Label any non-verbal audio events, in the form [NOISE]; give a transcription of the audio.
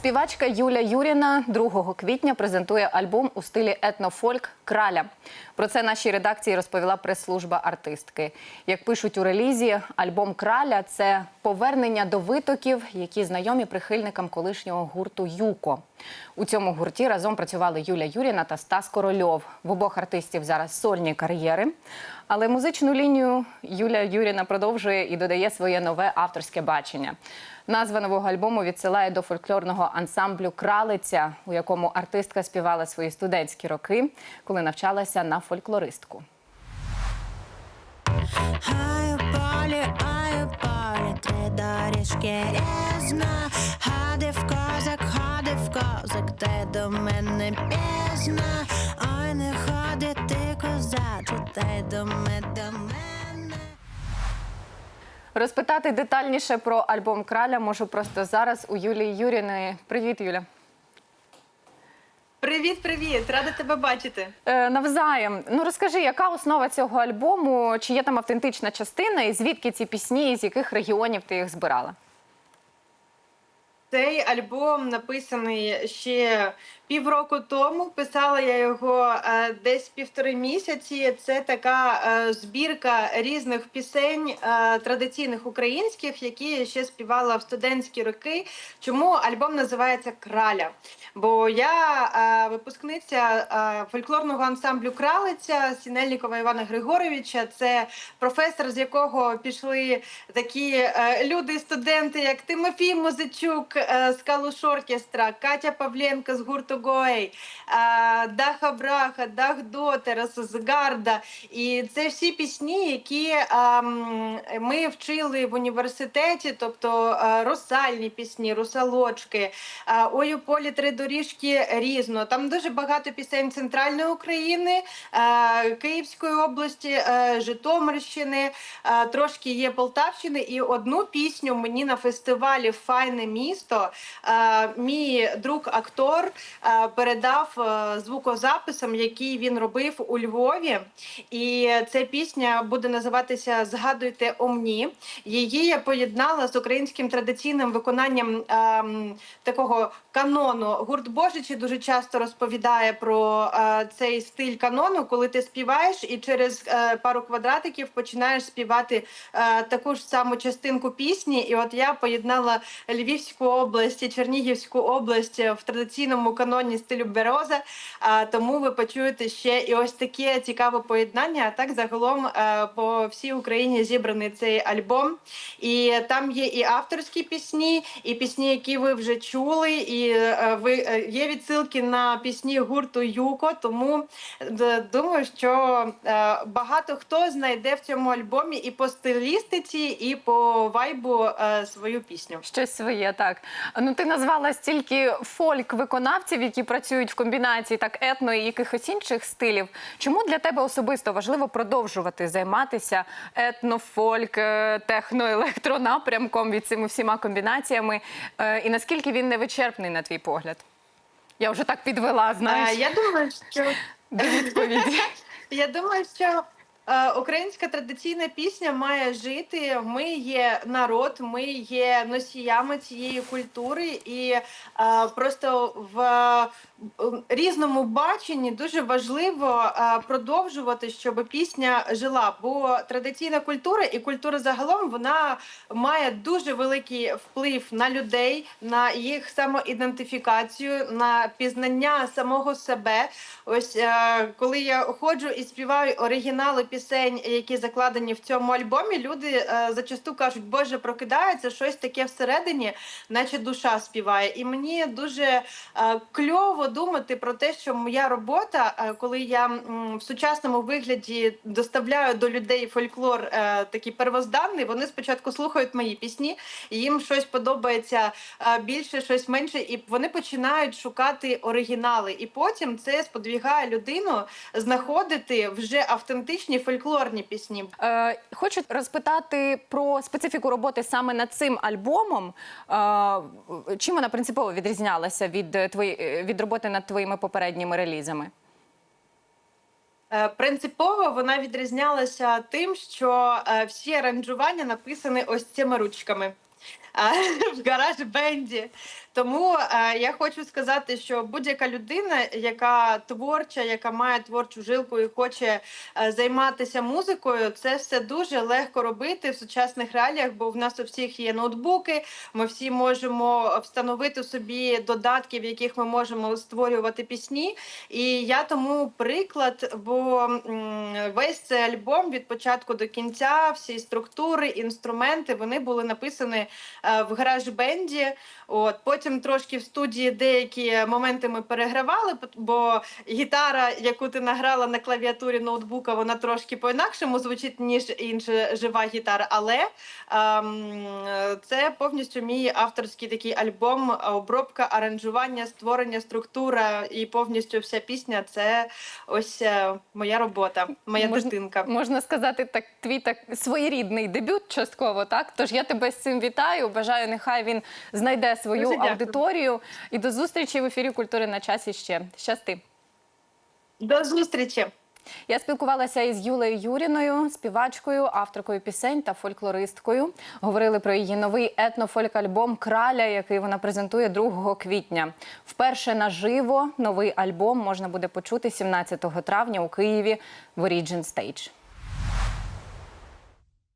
Співачка Юля Юріна 2 квітня презентує альбом у стилі етнофольк Краля. Про це нашій редакції розповіла прес-служба артистки. Як пишуть у релізі, альбом Краля це повернення до витоків, які знайомі прихильникам колишнього гурту Юко. У цьому гурті разом працювали Юля Юріна та Стас Корольов. В обох артистів зараз сольні кар'єри. Але музичну лінію Юля Юріна продовжує і додає своє нове авторське бачення. Назва нового альбому відсилає до фольклорного ансамблю Кралиця, у якому артистка співала свої студентські роки, коли навчалася на фольклористку. Ай, три доріжки різна. Ходив козак, ходив козак, ти до мене пізна. Ой, не ходи ти, козачу, ти до мене, до мене. Розпитати детальніше про альбом Краля можу просто зараз у Юлії Юріної. Привіт, Юля. Привіт, привіт! Рада тебе бачити. Е, навзаєм. Ну розкажи, яка основа цього альбому? Чи є там автентична частина, і звідки ці пісні, і з яких регіонів ти їх збирала? Цей альбом написаний ще півроку тому. Писала я його е, десь півтори місяці. Це така е, збірка різних пісень е, традиційних українських, які я ще співала в студентські роки. Чому альбом називається Краля? Бо я випускниця фольклорного ансамблю Кралиця Сінельникова Івана Григоровича. Це професор, з якого пішли такі люди, студенти, як Тимофій Музичук з Калуш Оркестра, Катя Павленко з гурту Гоей, Даха Браха, Дах Дотерас з Гарда. І це всі пісні, які ми вчили в університеті, тобто е, русальні пісні, русалочки, е, ой у полі три доріжки різно. Там дуже багато пісень центральної України, е, Київської області, Житомирщини, трошки є Полтавщини. І одну пісню мені на фестивалі Файне місто е, мій друг актор е, передав е, звукозаписом, який він робив у Львові. І ця пісня буде називатися Згадуйте омні. Її я поєднала з українським традиційним виконанням ем, такого канону. Гурт Божичі дуже часто розповідає про цей стиль канону, коли ти співаєш і через пару квадратиків починаєш співати таку ж саму частинку пісні. І от я поєднала Львівську область і Чернігівську область в традиційному каноні стилю бероза. А тому ви почуєте ще і ось таке цікаве поєднання. А так загалом е, по всій Україні зібраний цей альбом. І там є і авторські пісні, і пісні, які ви вже чули. І е, ви е, є відсилки на пісні гурту Юко. Тому думаю, що е, багато хто знайде в цьому альбомі і по стилістиці, і по вайбу е, свою пісню. Щось своє, так. Ну ти назвала стільки фольк-виконавців, які працюють в комбінації так етно і якихось інших стилів. Чому для тебе особисто важливо продовжувати займатися етно-фольк, е, техно-електронапрямком від цими всіма комбінаціями? Е, І наскільки він невичерпний, на твій погляд? Я вже так підвела, Е, знаєш, Я думаю, що відповіді. [LAUGHS] Я думаю, що українська традиційна пісня має жити. Ми є народ, ми є носіями цієї культури, і е, просто в е, різному баченні дуже важливо е, продовжувати, щоб пісня жила. Бо традиційна культура і культура загалом вона має дуже великий вплив на людей, на їх самоідентифікацію, на пізнання самого себе. Ось е, коли я ходжу і співаю оригінали пісень, які закладені в цьому альбомі, люди е, зачасту кажуть, Боже, прокидається щось таке всередині, наче душа співає. І мені дуже е, кльово думати про те, що моя робота, е, коли я в сучасному вигляді доставляю до людей фольклор такий первозданний, вони спочатку слухають мої пісні, їм щось подобається більше, щось менше, і вони починають шукати оригінали. І потім це сподвігає людину знаходити вже автентичні фольклорні пісні. Е, Хочу розпитати про специфіку роботи саме над цим альбомом. Е, Чим вона принципово відрізнялася від, е, твої, е, від роботи над твоїми попередніми релізами? Е, Принципово вона відрізнялася тим, що всі аранжування написані ось цими ручками. [LAUGHS] В гараж бенді. Тому е, я хочу сказати, що будь-яка людина, яка творча, яка має творчу жилку і хоче е, займатися музикою, це все дуже легко робити в сучасних реаліях, бо в нас у всіх є ноутбуки. Ми всі можемо встановити собі додатки, в яких ми можемо створювати пісні. І я тому приклад, бо м, весь цей альбом від початку до кінця, всі структури, інструменти вони були написані е, в гараж-бенді. От потім трошки в студії деякі моменти ми перегравали, бо гітара, яку ти награла на клавіатурі ноутбука, вона трошки по-інакшому звучить, ніж інша жива гітара. Але ем, це повністю мій авторський такий альбом, обробка, аранжування, створення, структура і повністю вся пісня це ось е, моя робота, моя Можна- дитинка. Можна сказати, так твій так своєрідний дебют частково, так? Тож я тебе з цим вітаю. Бажаю, нехай він знайде свою Дуже. Аудиторію. І до зустрічі в ефірі культури на часі ще. Щасти. До зустрічі! Я спілкувалася із Юлею Юріною, співачкою, авторкою пісень та фольклористкою. Говорили про її новий етнофольк-альбом Краля, який вона презентує 2 квітня. Вперше наживо новий альбом можна буде почути 17 травня у Києві в Origin Stage.